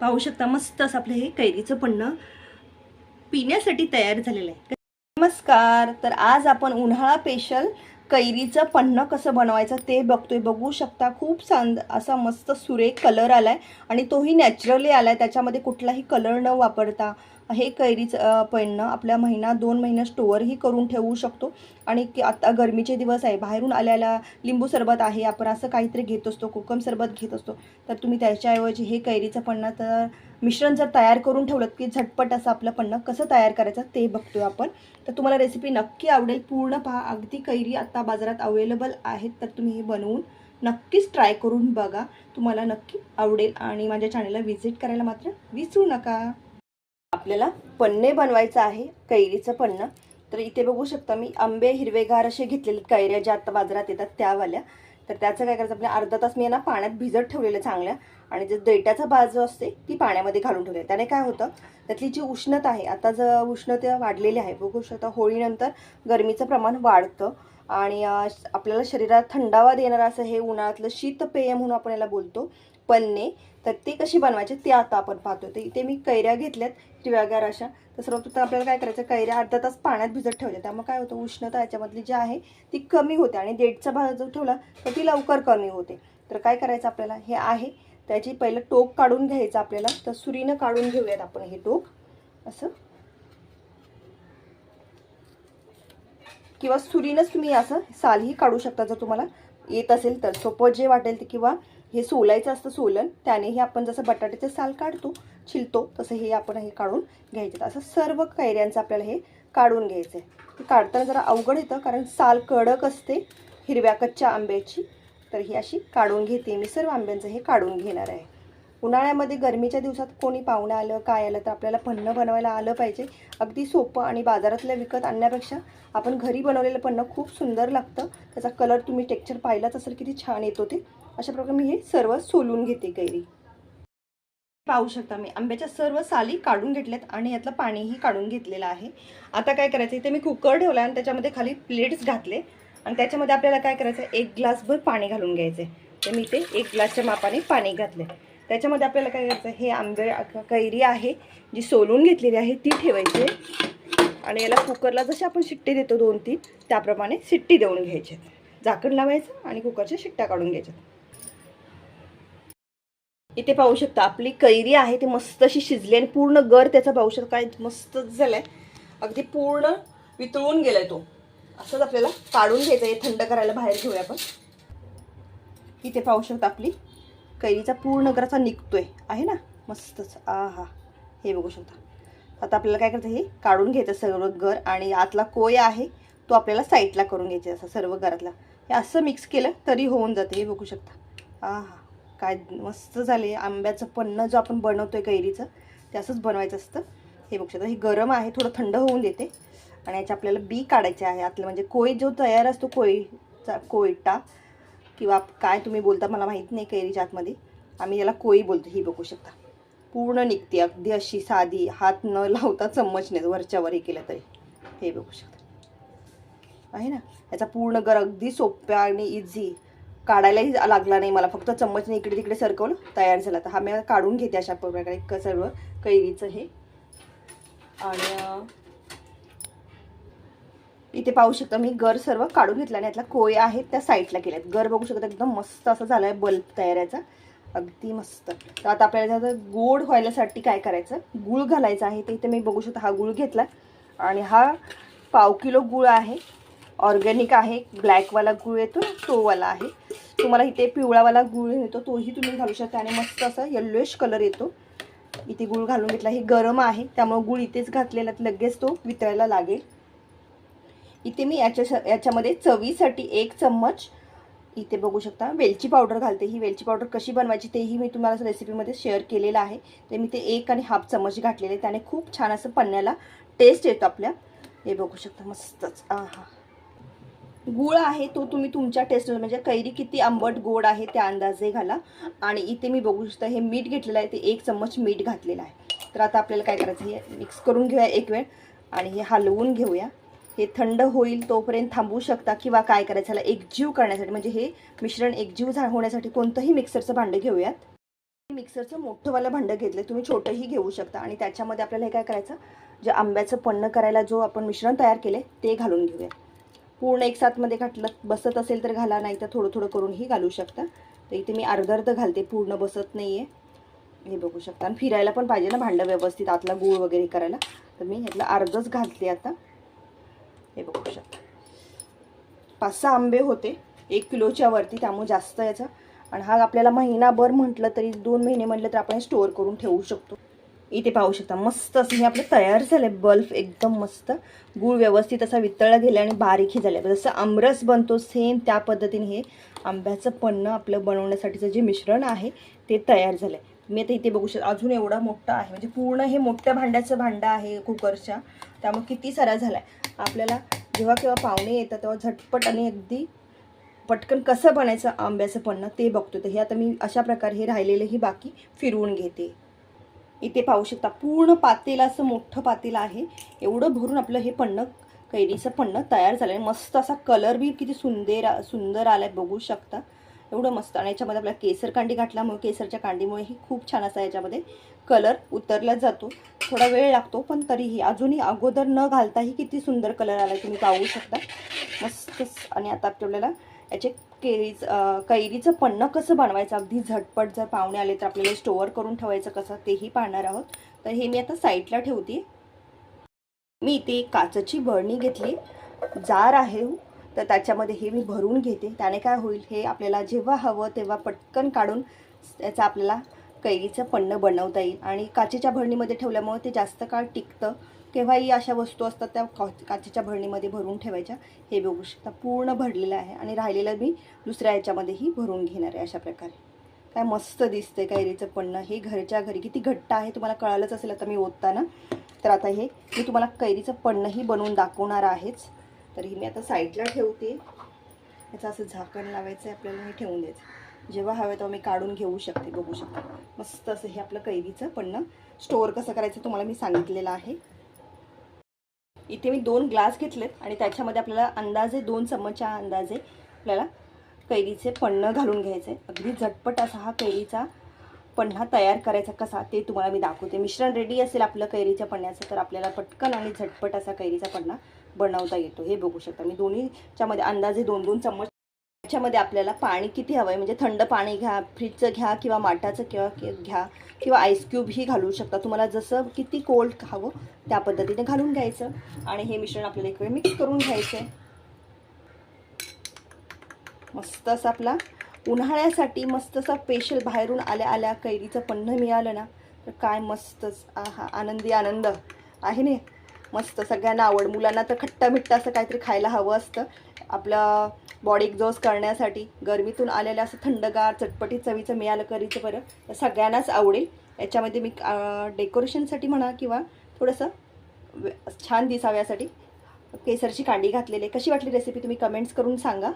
पाहू शकता मस्त असं आपलं हे कैरीचं पन्नं पिण्यासाठी तयार झालेलं आहे. नमस्कार तर आज आपण उन्हाळा स्पेशल कैरीचं पन्नं कसं बनवायचं ते बघतोय. बघू शकता खूप छान असा मस्त सुरेख कलर आला आहे आणि तोही नॅचरली आला आहे त्याच्यामध्ये कुठलाही कलर न वापरता हे कैरीचं अं, आपल्या महिना दोन महिना स्टोअरही करून ठेवू शकतो. आणि की आता गरमीचे दिवस आहे बाहेरून आल्याला लिंबू सरबत आहे आपण असं काहीतरी घेत असतो कोकम सरबत घेत असतो. तर तुम्ही त्याच्याऐवजी हे कैरीचं पन्नं तर मिश्रण जर तयार करून ठेवलं की झटपट असं आपलं पन्नं कसं तयार करायचं ते बघतोय आपण. तर तुम्हाला रेसिपी नक्की आवडेल. पूर्ण पहा. अगदी कैरी आता बाजारात अवेलेबल आहेत तर तुम्ही हे बनवून नक्कीच ट्राय करून बघा. तुम्हाला नक्की आवडेल आणि माझ्या चॅनलला व्हिजिट करायला मात्र विसरू नका. आपल्याला पन्ने बनवायचं आहे. कैरीचं पन्नं तर इथे बघू शकता मी आंबे हिरवेगार असे घेतलेले कैऱ्या ज्या आता बाजारात येतात त्यावाल्या. तर त्याचं काय करायचं आपल्या अर्धा तास मी ना पाण्यात भिजत ठेवलेलं चांगल्या आणि जे देट्याचा बाजू असते ती पाण्यामध्ये घालून ठेवली त्याने काय होतं त्यातली जी उष्णता आहे आता जर उष्णता वाढलेली आहे बघू शकता होळीनंतर गरमीचं प्रमाण वाढतं आणि आपल्याला शरीरात थंडावा देणारं असं हे उन्हाळ्यातलं शीतपेय म्हणून आपण याला बोलतो पन्ने तर ते कशी बनवायचे ते आता आपण पाहतो तर इथे मी कैऱ्या घेतल्यात हिरव्यागार अशा. तर सर्वप्रथम आपल्याला काय करायचं कैऱ्या अर्धा तास पाण्यात भिजत ठेवल्या त्यामुळे काय होतं उष्णता याच्यामधली जी आहे ती कमी होते आणि देठचा भाग जर ठेवला तर ती लवकर कमी होते. तर काय करायचं आपल्याला हे आहे. त्याची पहिलं टोक काढून घ्यायचं आपल्याला. तर सुरीनं काढून घेऊयात आपण हे टोक. असं. किंवा सुरीनंच तुम्ही असं सालही काढू शकता जर तुम्हाला येत असेल तर. सोपं जे वाटेल ते. किंवा हे सोलायचं असतं सोलन त्यानेही आपण जसं बटाट्याचे साल काढतो छिलतो तसं हे आपण हे काढून घ्यायचं. असं सर्व कैऱ्यांचं आपल्याला हे काढून घ्यायचं आहे काढताना जरा अवघड येतं कारण साल कडक असते हिरव्या कच्च्या आंब्याची. तर ही अशी काढून घेते मी सर्व आंब्यांचं हे काढून घेणार आहे. उन्हाळ्यामध्ये गरमीच्या दिवसात कोणी पाहुणं आलं काय आलं तर आपल्याला पन्नं बनवायला आलं पाहिजे. अगदी सोपं आणि बाजारातल्या विकत आणण्यापेक्षा आपण घरी बनवलेलं पन्नं खूप सुंदर लागतं. त्याचा कलर तुम्ही टेक्चर पाहिलाच असेल किती छान येतो ते. अशा प्रकारे मी हे सर्व सोलून घेते कैरी. पाहू शकता मी आंब्याच्या सर्व साली काढून घेतल्यात आणि यातलं पाणीही काढून घेतलेलं आहे. आता काय करायचं इथे मी कुकर ठेवला आणि त्याच्यामध्ये खाली प्लेट्स घातले. आणि त्याच्यामध्ये आपल्याला काय करायचं एक ग्लासभर पाणी घालून घ्यायचं तर मी ते एक ग्लासच्या मापाने पाणी घातले त्याच्यामध्ये आपल्याला काय करायचं हे आंबे कैरी आहे जी सोलून घेतलेली आहे ती ठेवायची. आणि याला कुकरला जशी आपण शिट्टी देतो दोन तीन त्याप्रमाणे शिट्टी देऊन घ्यायचे. झाकण लावायचं आणि कुकरच्या शिट्ट्या काढून घ्यायच्या. इथे पाहू शकता आपली कैरी आहे ती मस्त अशी शिजली आणि पूर्ण गर त्याचा पाहू शकता. काय मस्त झालंय. अगदी पूर्ण वितळून गेलाय तो. असंच आपल्याला काढून घ्यायचं आहे थंड करायला बाहेर घेऊया आपण. इथे पाहू शकता आपली कैरीचा पूर्ण गराचा निघतोय. आहे ना? मस्तच. आ हा हे बघू शकता. आता आपल्याला काय करायचं हे काढून घ्यायचं सर्व गर आणि आतला कोय आहे तो आपल्याला साईडला करून घ्यायचा असं सर्व घरातला हे असं मिक्स केलं तरी होऊन जाते हे बघू शकता. आ हा काय मस्त झाले. आंब्याचं पन्नं जो आपण बनवतो आहे कैरीचं ते असंच बनवायचं असतं. हे बघू शकता हे गरम आहे थोडं थंड होऊन देते. आणि याचे आपल्याला बी काढायचे आहे. आतलं म्हणजे कोळी जो तयार असतो कोळीचा कोयटा किंवा काय तुम्ही बोलता मला माहीत नाही कैरीच्या आतमध्ये आम्ही याला कोळी बोलतो ही बघू शकता. पूर्ण निघते अगदी अशी साधी हात न लावता चम्मच नाही वरच्यावर हे केलं तरी. हे बघू शकता. आहे ना? याचा पूर्ण गर अगदी सोप्या आणि इझी काढायलाही लागला नाही मला. फक्त चम्मचने इकडे तिकडे सरकवलं तयार झाला. तर हा मी काढून घेते अशा प्रकारे क- सर्व कैरीचं हे. आणि इथे पाहू शकता मी गर सर्व काढून घेतला आणि यातला कोय आहेत त्या साईडला केल्यात. गर बघू शकता एकदम मस्त असं झालाय बल्ब तयार अगदी मस्त. तर आता आपल्याला त्याचं गोड व्हायलासाठी काय करायचं? गुळ घालायचं आहे. ते इथे मी बघू शकता हा गुळ घेतला आणि हा पाव किलो गुळ आहे. ऑर्गॅनिक आहे ब्लॅकवाला गुळ येतो ना तोवाला आहे. तुम्हाला इथे पिवळावाला गुळ येतो तोही तुम्ही घालू शकता. आणि मस्त असा येल्लोइश कलर येतो. इथे गुळ घालून घेतला हे गरम आहे. त्यामुळे गुळ इथेच घातलेला लगेच तो वितळायला लागेल. इथे मी याच्या याच्यामध्ये चवीसाठी एक चम्मच इथे बघू शकता वेलची पावडर घालते. ही वेलची पावडर कशी बनवायची तेही मी तुम्हाला रेसिपीमध्ये शेअर केलेलं आहे. ते मी ते एक आणि हाफ चम्मच घातलेले त्याने खूप छान असं पन्न्याला टेस्ट येतो आपल्या. हे बघू शकता मस्तच. हां गुळ आहे तो तुम्ही तुमच्या टेस्टनुसार म्हणजे कैरी किती आंबट गोड आहे त्या अंदाजे घाला. आणि इथे मी बघू शकता हे मीठ घेतलेलं आहे ते एक चम्मच मीठ घातलेलं आहे. तर आता आपल्याला काय करायचं हे मिक्स करून घेऊया एक वेळ. आणि हे हलवून घेऊया. हे थंड होईल तोपर्यंत थांबवू शकता किंवा काय करायचं ह्याला एकजीव करण्यासाठी म्हणजे हे मिश्रण एकजीव झा होण्यासाठी कोणतंही मिक्सरचं भांडं घेऊयात. मिक्सरचं मोठंवालं भांडं घेतलं तुम्ही छोटंही घेऊ शकता. आणि त्याच्यामध्ये आपल्याला हे काय करायचं जे आंब्याचं पन्न करायला जो आपण मिश्रण तयार केले ते घालून घेऊया. पूर्ण एक साथमध्ये घातलं बसत असेल तर घाला नाही तर थोडं थोडं करूनही घालू शकता. तर इथे मी अर्ध अर्ध घालते पूर्ण बसत नाही आहे हे बघू शकता. आणि फिरायला पण पाहिजे ना भांडं व्यवस्थित आतला गूळ वगैरे करायला. तर मी ह्यातलं अर्धच घालते आता. हे बघू शकता. पाच सहा आंबे होते एक किलोच्या वरती त्यामुळे जास्त याचा. आणि हा आपल्याला महिनाभर म्हटलं तरी दोन महिने म्हटलं तर आपण स्टोअर करून ठेवू शकतो. इथे पाहू शकता. मस्त असं हे आपलं तयार झालं. बल्ब एकदम मस्त. गूळ व्यवस्थित असा वितळला गेला आणि बारीकही झाले. जसं आमरस बनतो सेम त्या पद्धतीने हे आंब्याचं पन्नं आपलं बनवण्यासाठीचं जे मिश्रण आहे ते तयार झालं आहे मी आता इथे बघू शकतो. अजून एवढा मोठा आहे. म्हणजे पूर्ण हे मोठ्या भांड्याचं भांडं आहे कुकरच्या. त्यामुळे किती सारा झाला आहे आपल्याला जेव्हा केव्हा पाहुणे येतात तेव्हा झटपट आणि अगदी पटकन कसं बनायचं आंब्याचं पन्नं ते बघतो. तर हे आता मी अशा प्रकारे हे राहिलेलंही बाकी फिरवून घेते. इथे पाहू शकता पूर्ण पातेलं असं मोठं पातेलं आहे. एवढं भरून आपलं हे पन्नं कैरीचं पन्नं तयार झालं आहे मस्त असा कलर बी किती सुंदर सुंदर आला आहे बघू शकता. एवढं मस्त. आणि याच्यामध्ये आपल्याला केसर कांडी घातल्यामुळे केसरच्या कांडीमुळेही खूप छान असा याच्यामध्ये कलर उतरला जातो. थोडा वेळ लागतो पण तरीही अजूनही अगोदर न घालताही किती सुंदर कलर आला तुम्ही पाहू शकता. मस्त. आणि आता आपल्याला याचे केळीच कैरीचं पन्नं कसं बनवायचं? अगदी झटपट जर पाहुणे आले तर आपल्याला स्टोअर करून ठेवायचं कसं? तेही पाहणार आहोत. तर हे मी आता साईडला ठेवते. मी इथे काचेची बळणी घेतली. जार आहे हो. तर त्याच्यामध्ये हे मी भरून घेते. त्याने काय होईल? हे आपल्याला जेव्हा हवं तेव्हा पटकन काढून त्याचं आपल्याला कैरीचं पन्नं बनवता येईल. आणि काचेच्या भरणीमध्ये ठेवल्यामुळे ते जास्त काळ टिकतं. केव्हाही अशा वस्तू असतात त्या का काचेच्या भरणीमध्ये भरून ठेवायच्या. हे बघू शकता. पूर्ण भरलेलं आहे आणि राहिलेलं मी दुसऱ्या याच्यामध्येही भरून घेणार आहे अशा प्रकारे. काय मस्त दिसते कैरीचं पन्नं हे घरच्या घरी किती घट्ट आहे तुम्हाला कळालंच असेल आता मी ओतताना. तर आता हे मी तुम्हाला कैरीचं पन्नंही बनवून दाखवणार आहेच. तर ही मी आता साईडला ठेवते. याचं असं झाकण लावायचं आहे आपल्याला हे ठेवून द्यायचं जेव्हा हवं तेव्हा मी काढून घेऊ शकते बघू शकते. मस्त असं हे आपलं कैरीचं पन्नं स्टोअर कसं करायचं तुम्हाला मी सांगितलेलं आहे. इथे मी दोन ग्लास घेतलेत आणि त्याच्यामध्ये आपल्याला अंदाजे दोन चमचा अंदाजे आपल्याला कैरीचे पन्नं घालून घ्यायचे. अगदी झटपट असा हा कैरीचा पन्हा तयार करायचा कसा ते तुम्हाला मी दाखवते. मिश्रण रेडी असेल आपलं कैरीच्या पन्ह्याचं तर आपल्याला पटकन आणि झटपट असा कैरीचा पन्हा बनवता येतो. हे बघू शकता. मी दोन्हीच्यामध्ये अंदाजे दोन दोन चम्मच त्याच्यामध्ये आपल्याला पाणी किती हवं आहे म्हणजे थंड पाणी घ्या फ्रीजचं घ्या किंवा माठाचं किंवा घ्या किंवा आईस क्यूबही घालू शकता. तुम्हाला जसं किती कोल्ड हवं त्या पद्धतीने घालून घ्यायचं. आणि हे मिश्रण आपल्याला एक वेळ मिक्स करून घ्यायचं आहे मस्त असं आपला उन्हाळ्यासाठी मस्त असा स्पेशल बाहेरून आल्या आल्या कैरीचं पन्नं मिळालं ना तर काय मस्तच आहा आनंदी आनंद. आहे ना मस्त सगळ्यांना आवड. मुलांना तर खट्टा मिट्टा असं काहीतरी खायला हवं असतं. आपलं बॉडी एक्झॉस्ट करण्यासाठी गरमीतून आलेलं असं थंडगार चटपटीत चवीचं मिळालं करीचं बरं तर सगळ्यांनाच आवडेल. याच्यामध्ये मी डेकोरेशनसाठी म्हणा किंवा थोडंसं छान दिसाव्यासाठी केसरची कांडी घातलेली आहे. कशी वाटली रेसिपी तुम्ही कमेंट्स करून सांगा.